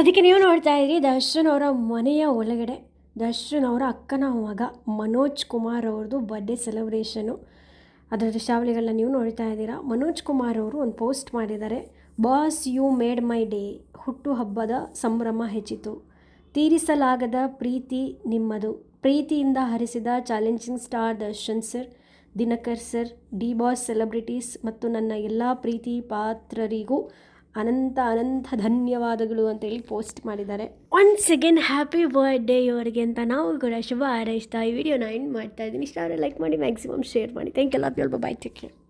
ನೋಡ್ತಾ ಇದ್ದೀರಿ ದರ್ಶನ್ ಅವರ ಮನೆಯ ಒಳಗಡೆ ದರ್ಶನ್ ಅವರ ಅಕ್ಕನ ಮಗ ಮನೋಜ್ ಕುಮಾರ್ ಅವ್ರದ್ದು ಬರ್ಡೇ ಸೆಲೆಬ್ರೇಷನು ಅದರ ದೃಶ್ಯಾವಳಿಗಳನ್ನ ನೀವು ನೋಡ್ತಾ ಇದ್ದೀರಾ. ಮನೋಜ್ ಕುಮಾರ್ ಅವರು ಒಂದು ಪೋಸ್ಟ್ ಮಾಡಿದ್ದಾರೆ. Boss you made my day ಹುಟ್ಟುಹಬ್ಬದ ಸಂಭ್ರಮ ಹೆಚ್ಚಿತು. ತೀರಿಸಲಾಗದ ಪ್ರೀತಿ ನಿಮ್ಮದು. ಪ್ರೀತಿಯಿಂದ ಹರಿಸಿದ challenging star Darshan sir Dinakar sir D boss celebrities ಮತ್ತು ನನ್ನ ಎಲ್ಲ ಪ್ರೀತಿ ಪಾತ್ರರಿಗೂ ಅನಂತ ಅನಂತ ಧನ್ಯವಾದಗಳು ಅಂತೇಳಿ ಪೋಸ್ಟ್ ಮಾಡಿದ್ದಾರೆ. ಒನ್ಸ್ ಅಗೇನ್ ಹ್ಯಾಪಿ ಬರ್ಡೇ ಇವರಿಗೆ ಅಂತ ನಾವು ಕೂಡ ಶುಭ ಹಾರೈಸ್ತಾ ಈ ವಿಡಿಯೋನ ಎಂಡ್ ಮಾಡ್ತಾ ಇದ್ದೀನಿ. ಇಷ್ಟ ಲೈಕ್ ಮಾಡಿ ಮ್ಯಾಕ್ಸಿಮಮ್ ಶೇರ್ ಮಾಡಿ. Thank you love bye take care